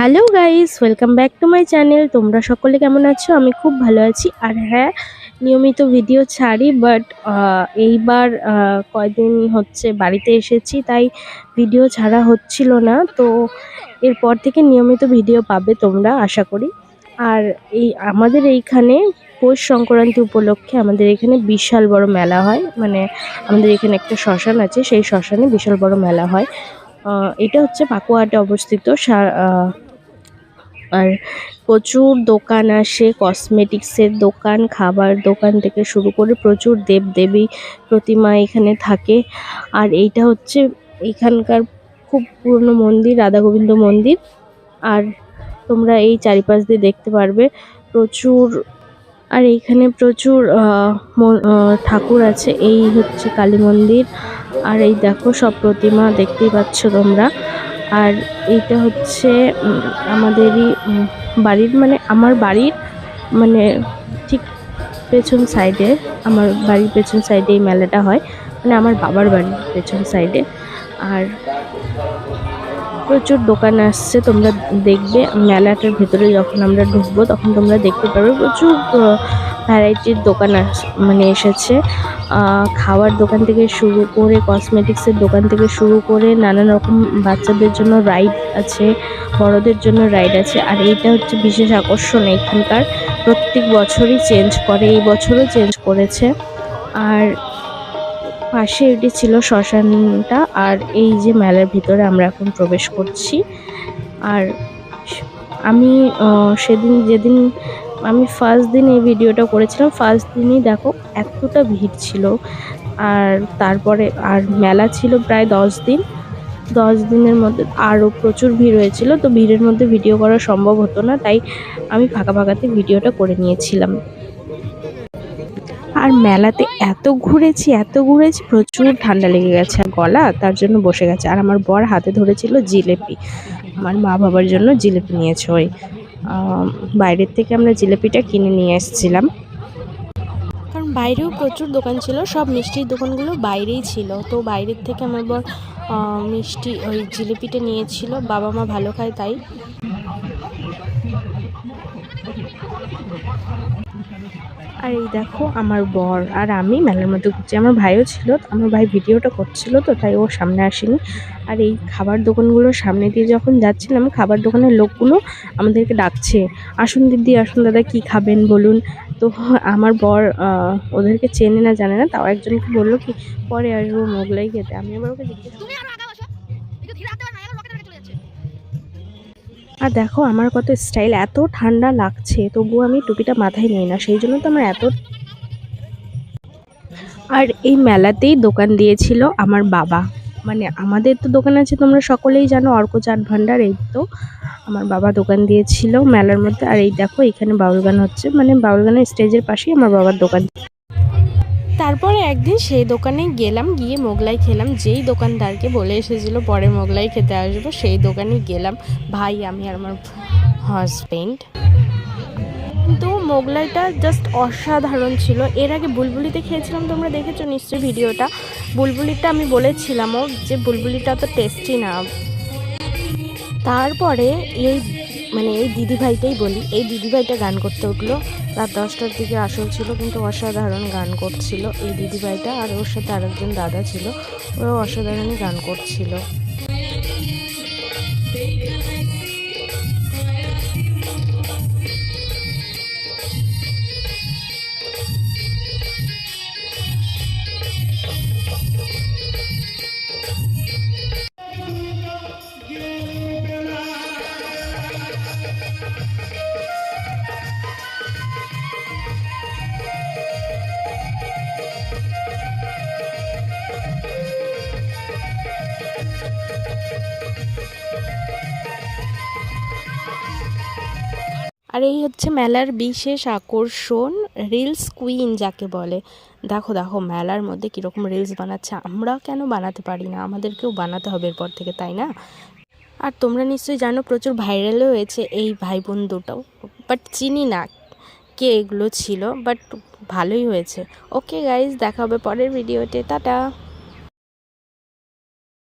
Hello guys, welcome back to my channel. তোমরা সকলে কেমন আছো? আমি খুব ভালো আছি। আর হ্যাঁ নিয়মিত ভিডিও ছাড়ি, বাট এইবার কয়দিন হচ্ছে বাড়িতে এসেছি, তাই ভিডিও ছাড়া হচ্ছিল না। তো এরপর থেকে নিয়মিত ভিডিও পাবে তোমরা, আশা করি। আর এই, আমাদের এইখানে পৌষ সংক্রান্তি উপলক্ষে আমাদের এখানে বিশাল বড় মেলা হয়। মানে আমাদের এখানে একটা শ্মশান আছে, সেই শ্মশানে বিশাল বড় মেলা হয়। এটা হচ্ছে পাকুয়াহাটে অবস্থিত আর প্রচুর দোকান আসে কসমেটিক্সের দোকান, খাবার দোকান থেকে শুরু করে প্রচুর দেবদেবী প্রতিমা এখানে থাকে। আর এইটা হচ্ছে এখানকার খুব পুরনো মন্দির রাধা গোবিন্দ মন্দির। আর তোমরা এই চারিপাশ দিয়ে দেখতে পারবে প্রচুর, আর এইখানে প্রচুর ঠাকুর আছে। এই হচ্ছে কালী মন্দির। আর এই দেখো সব প্রতিমা দেখতেই পাচ্ছ তোমরা। আর এইটা হচ্ছে আমাদেরই বাড়ির মানে আমার বাড়ির মানে ঠিক পেছন সাইডে আমার বাড়ির পেছন সাইডে এই মেলাটা হয়। মানে আমার বাবার বাড়ির পেছন সাইডে আর প্রচুর দোকান আসছে, তোমরা দেখবে। মেলাটার ভেতরে যখন আমরা ঢুকবো, তখন তোমরা দেখতে পারবে প্রচুর ভ্যারাইটির দোকান মানে এসেছে। খাওয়ার দোকান থেকে শুরু করে কসমেটিক্সের দোকান থেকে শুরু করে, নানান রকম বাচ্চাদের জন্য রাইড আছে, বড়দের জন্য রাইড আছে। আর এইটা হচ্ছে বিশেষ আকর্ষণ এখানকার। প্রত্যেক বছরই চেঞ্জ করে, এই বছরও চেঞ্জ করেছে। আর পাশে এটি ছিল শ্মশানটা আর এই যে মেলার ভিতরে আমরা এখন প্রবেশ করছি। আর আমি সেদিন যেদিন আমি ফার্স্ট দিন এই ভিডিওটা করেছিলাম ফার্স্ট দিনই দেখো এতটা ভিড় ছিল। আর তারপরে আর মেলা ছিল প্রায় দশ দিন। দশ দিনের মধ্যে আরও প্রচুর ভিড় হয়েছিল, তো ভিড়ের মধ্যে ভিডিও করা সম্ভব হতো না, তাই আমি ফাঁকা ফাঁকাতে ভিডিওটা করে নিয়েছিলাম। আর মেলাতে এত ঘুরেছি এত ঘুরেছি, প্রচুর ঠান্ডা লেগে গেছে গলা, তার জন্য বসে গেছে। আর আমার বর হাতে ধরেছিল জিলেপি। আমার মা বাবার জন্য জিলেপি নিয়েছে ওই বাইরের থেকে আমরা জিলেপিটা কিনে নিয়ে এসেছিলাম। কারণ বাইরেও প্রচুর দোকান ছিল, সব মিষ্টির দোকানগুলো বাইরেই ছিল। তো বাইরের থেকে আমার বর মিষ্টি ওই জিলিপিটা নিয়েছিল, বাবা মা ভালো খায় তাই। আর এই দেখো আমার বর আর আমি মেলার মধ্যে ঘুরছি। আমার ভাইও ছিল, আমার ভাই ভিডিওটা করছিল তো, তাই ও সামনে আসেনি। আর এই খাবার দোকানগুলোর সামনে দিয়ে যখন যাচ্ছিলাম, খাবার দোকানের লোকগুলো আমাদেরকে ডাকছে, আসুন দিদি, আসুন দাদা, কি খাবেন বলুন? তো আমার বর ওদেরকে চেনে না, জানে না, তাও একজনকে বলল কি, পরে আসব মোগলাই খেতে। আমি আবার ওকে জিজ্ঞেস আর দেখো আমার কত স্টাইল এত ঠান্ডা লাগছে, তবুও আমি টুপিটা মাথায় নিই না, সেই জন্য তো আমার এত আর এই মেলাতেই দোকান দিয়েছিল আমার বাবা। মানে আমাদের তো দোকান আছে, তোমরা সকলেই জানো, অর্ক চাট ভান্ডার, এই তো আমার বাবা দোকান দিয়েছিল মেলার মধ্যে। আর এই দেখো, এখানে বাউল গান হচ্ছে মানে বাউল গানের স্টেজের পাশেই আমার বাবার দোকান। তারপরে একদিন সেই দোকানে গেলাম, গিয়ে মোগলাই খেলাম। যেই দোকানদারকে বলে এসেছিল, পরে মোগলাই খেতে আসব। সেই দোকানে গেলাম। ভাই, আমি আর আমার হাজব্যান্ড কিন্তু মোগলাইটা জাস্ট অসাধারণ ছিল। এর আগে বুলবুলিতে খেয়েছিলাম, তোমরা দেখেছ নিশ্চয়ই ভিডিওটা। বুলবুলিটা আমি বলেছিলামও যে বুলবুলিটা তো টেস্টি না। তারপরে এই মানে এই দিদিভাইটাই বলি, এই দিদিভাইটা গান করতে উঠল। রাত দশটার দিকে আসল ছিল, কিন্তু অসাধারণ গান করছিল। এই দিদিভাইটা আর ওর সাথে আরেকজন দাদা ছিল, ওরাও অসাধারণই গান করছিল। আর এই হচ্ছে মেলার বিশেষ আকর্ষণ রিলস কুইন যাকে বলে। দেখো দেখো, মেলার মধ্যে কীরকম রিলস বানাচ্ছে আমরা কেন বানাতে পারি না? আমাদেরকেও বানাতে হবে এরপর থেকে, তাই না? আর তোমরা নিশ্চয়ই জানো, প্রচুর ভাইরালও হয়েছে এই ভাই বোন দুটো বাট চিনি না কে এগুলো ছিল বাট ভালোই হয়েছে। ওকে গাইজ দেখা হবে পরের ভিডিওতে টাটা!